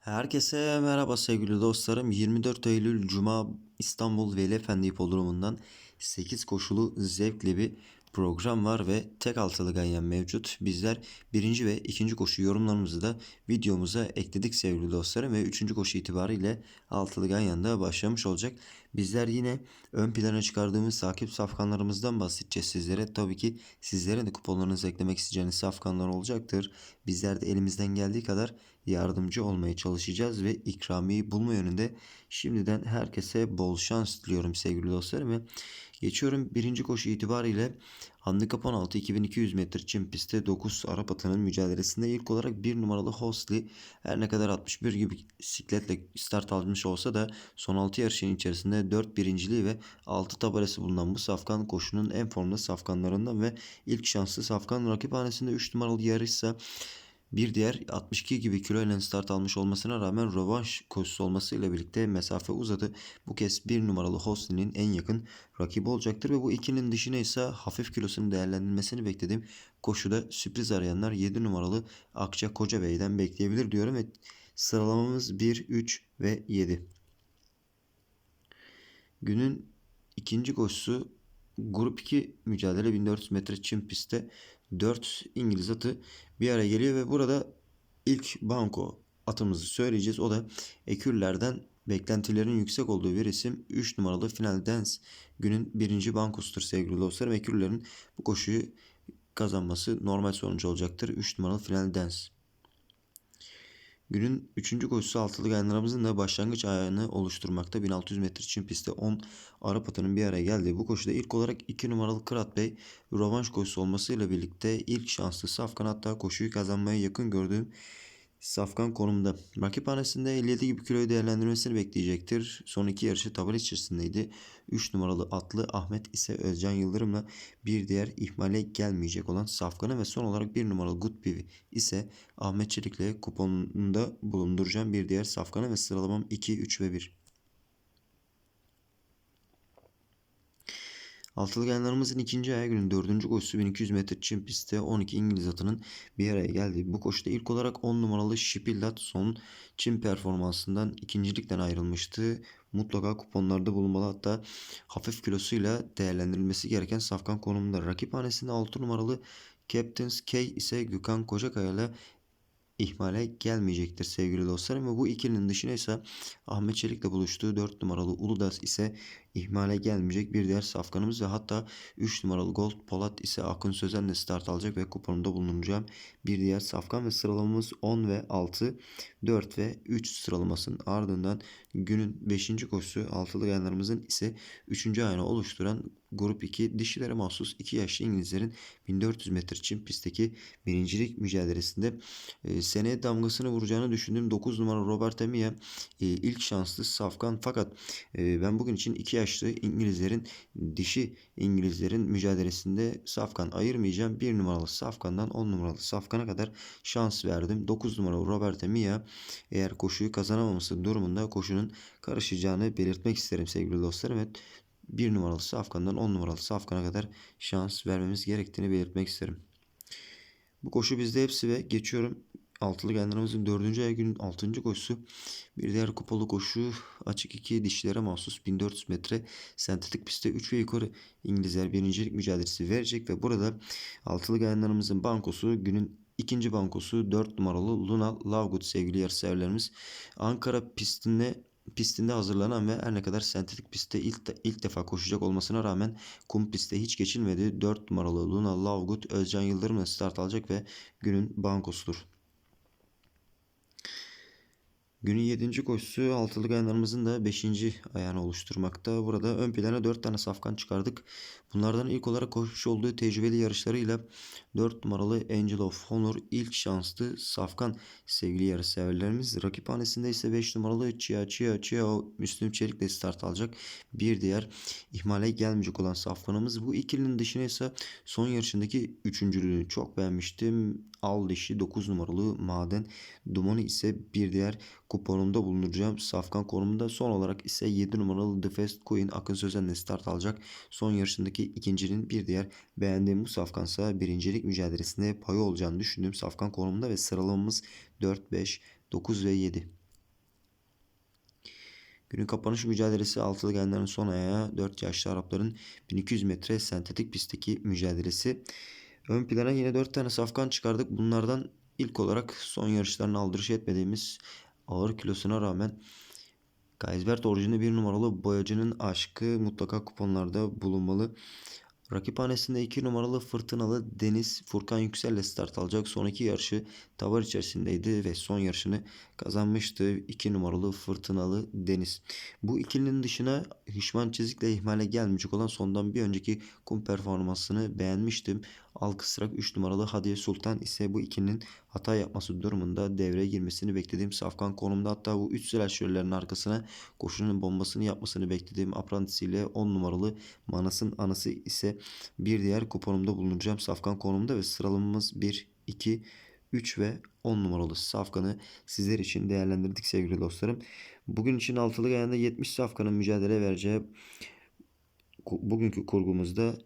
Herkese merhaba sevgili dostlarım. 24 Eylül Cuma İstanbul Veli Efendi Hipodromu'ndan 8 koşulu zevkli bir program var ve tek altılı ganyan mevcut. Bizler birinci ve ikinci koşu yorumlarımızı da videomuza ekledik sevgili dostlarım ve üçüncü koşu itibariyle altılı ganyanda başlamış olacak. Bizler yine ön plana çıkardığımız takip safkanlarımızdan bahsedeceğiz sizlere. Tabii ki sizlerin de kuponlarınızı eklemek isteyeceğiniz safkanlar olacaktır. Bizler de elimizden geldiği kadar yardımcı olmaya çalışacağız ve ikramiyi bulma yönünde şimdiden herkese bol şans diliyorum sevgili dostlarım. Ve geçiyorum birinci koşu itibariyle Handikap 16 2200 metre çim pistte 9 Arap atının mücadelesinde ilk olarak 1 numaralı Hosli her ne kadar 61 gibi sikletle start almış olsa da son 6 yarışın içerisinde 4 birinciliği ve 6 tabelası bulunan bu safkan koşunun en formda safkanlarından ve ilk şanslı safkan rakiphanesinde 3 numaralı yarışsa bir diğer 62 gibi kilo ile start almış olmasına rağmen rövanş koşusu olmasıyla birlikte mesafe uzadı. Bu kez bir numaralı Hosni'nin en yakın rakibi olacaktır ve bu ikinin dışına ise hafif kilosunun değerlendirilmesini beklediğim koşuda sürpriz arayanlar 7 numaralı Akça Koca Bey'den bekleyebilir diyorum ve sıralamamız 1, 3 ve 7. Günün ikinci koşusu Grup 2 mücadele 1400 metre çim pistte 4 İngiliz atı bir araya geliyor ve burada ilk banko atımızı söyleyeceğiz. O da Ekürler'den beklentilerin yüksek olduğu bir isim 3 numaralı Final Dance günün birinci bankosudur sevgili dostlarım. Ekürler'in bu koşuyu kazanması normal sonucu olacaktır. 3 numaralı Final Dance. Günün 3. koşusu altılı gayanlarımızın da başlangıç ayağını oluşturmakta. 1600 metre çim pistte 10 Arap atının bir araya geldi. Bu koşuda ilk olarak 2 numaralı Kırat Bey rövanş koşusu olmasıyla birlikte ilk şanslı Safkan hatta koşuyu kazanmaya yakın gördüğüm Safkan konumda. Rakiphanesinde 57 gibi kiloyu değerlendirmesini bekleyecektir. Son iki yarışı tabela içerisindeydi. 3 numaralı atlı Ahmet ise Özcan Yıldırım'la bir diğer ihmale gelmeyecek olan Safkan'ı ve son olarak 1 numaralı Good Pivi ise Ahmet Çelik'le kuponunda bulunduracağım bir diğer Safkan'ı ve sıralamam 2, 3 ve 1. Altılı gayanlarımızın ikinci ayağı günün dördüncü koşusu 1200 metre çim pistte 12 İngiliz atının bir araya geldi. Bu koşuda ilk olarak 10 numaralı Şipildat son çim performansından ikincilikten ayrılmıştı. Mutlaka kuponlarda bulunmalı hatta hafif kilosuyla değerlendirilmesi gereken safkan konumunda. Rakiphanesinde 6 numaralı Captain's K ise Gökhan Kocakaya ile ihmale gelmeyecektir sevgili dostlarım. Ve bu ikilinin dışına ise Ahmet Çelik'le buluştuğu 4 numaralı Uludas ise ihmale gelmeyecek bir diğer safkanımız ve hatta 3 numaralı Gold Polat ise Akın Sözen'le start alacak ve kuponunda bulunacağım bir diğer safkan ve sıralamamız 10 ve 6, 4 ve 3 sıralamasının ardından günün 5. koşusu altılı yanlarımızın ise 3. ayını oluşturan Grup 2 dişilere mahsus 2 yaşlı İngilizlerin 1400 metre çim pistteki birincilik mücadelesinde e, seneye damgasını vuracağını düşündüğüm 9 numara Robert Emia e, ilk şanslı safkan fakat e, ben bugün için 2 yaşlı İngilizlerin dişi İngilizlerin mücadelesinde safkan ayırmayacağım. 1 numaralı safkandan 10 numaralı safkana kadar şans verdim. 9 numaralı Robert Emia eğer koşuyu kazanamaması durumunda koşunun karışacağını belirtmek isterim sevgili dostlarım. Evet 1 numaralı safkandan 10 numaralı safkana kadar şans vermemiz gerektiğini belirtmek isterim. Bu koşu bizde hepsi ve geçiyorum altılı genlerimizin 4. ay günün 6. koşusu. Bir diğer kupalı koşu açık 2 dişlere mahsus 1400 metre sentetik pistte 3 ve yukarı İngilizler birincilik mücadelesi verecek ve burada altılı genlerimizin bankosu günün ikinci bankosu 4 numaralı Luna Lovegood sevgili yarışseverlerimiz. Ankara pistinde pistinde hazırlanan ve her ne kadar sentetik pistte ilk, de, ilk defa koşacak olmasına rağmen kum pistte hiç geçilmedi. 4 numaralı Luna Lovegood Özcan Yıldırım'la start alacak ve günün bankosudur. Günün 7. koşusu altılı gayanlarımızın da 5. ayağını oluşturmakta. Burada ön plana 4 tane safkan çıkardık. Bunlardan ilk olarak koşmuş olduğu tecrübeli yarışlarıyla 4 numaralı Angel of Honor ilk şanslı safkan sevgili yarışseverlerimiz. Rakiphanesinde ise 5 numaralı Chia Chia Chia Müslüm Çelik'le start alacak. Bir diğer ihmale gelmeyecek olan safkanımız. Bu ikilinin dışına ise son yarışındaki üçüncülüğünü çok beğenmiştim. Al dişi 9 numaralı Maden Dumanı ise bir diğer kuponumda bulunacağım. Safkan konumunda son olarak ise 7 numaralı The Fast Queen Akın Sözen'le start alacak. Son yarışındaki ikincinin bir diğer beğendiğim bu safkansa birincilik mücadelesinde payı olacağını düşündüğüm safkan konumunda ve sıralamamız 4, 5, 9 ve 7. Günün kapanış mücadelesi altılı gelenlerin son ayağı 4 yaşlı Arapların 1200 metre sentetik pistteki mücadelesi. Ön plana yine 4 tane safkan çıkardık. Bunlardan ilk olarak son yarışlarını aldırış etmediğimiz ağır kilosuna rağmen Kaysbert orijinli bir numaralı boyacının aşkı mutlaka kuponlarda bulunmalı. Rakiphanesinde 2 numaralı Fırtınalı Deniz Furkan Yüksel ile start alacak. Son iki yarışı tavar içerisindeydi ve son yarışını kazanmıştı. 2 numaralı Fırtınalı Deniz. Bu ikilinin dışına Hişman Çizik'le ihmale gelmeyecek olan sondan bir önceki kum performansını beğenmiştim. Alkısrak 3 numaralı Hadiye Sultan ise bu ikilinin hata yapması durumunda devreye girmesini beklediğim safkan konumda. Hatta bu 3 silahşörlerin arkasına koşunun bombasını yapmasını beklediğim Apprentice ile 10 numaralı Manas'ın anası ise bir diğer kuponumda bulunacağım safkan konumda ve sıralamamız 1, 2, 3 ve 10 numaralı safkanı sizler için değerlendirdik sevgili dostlarım. Bugün için altılı gayanda 70 safkanın mücadele vereceği bugünkü kurgumuzda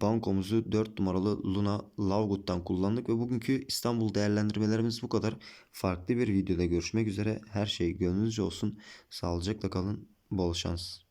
bankomuzu 4 numaralı Luna Lavgut'tan kullandık ve bugünkü İstanbul değerlendirmelerimiz bu kadar. Farklı bir videoda görüşmek üzere. Her şey gönlünüzce olsun. Sağlıcakla kalın. Bol şans.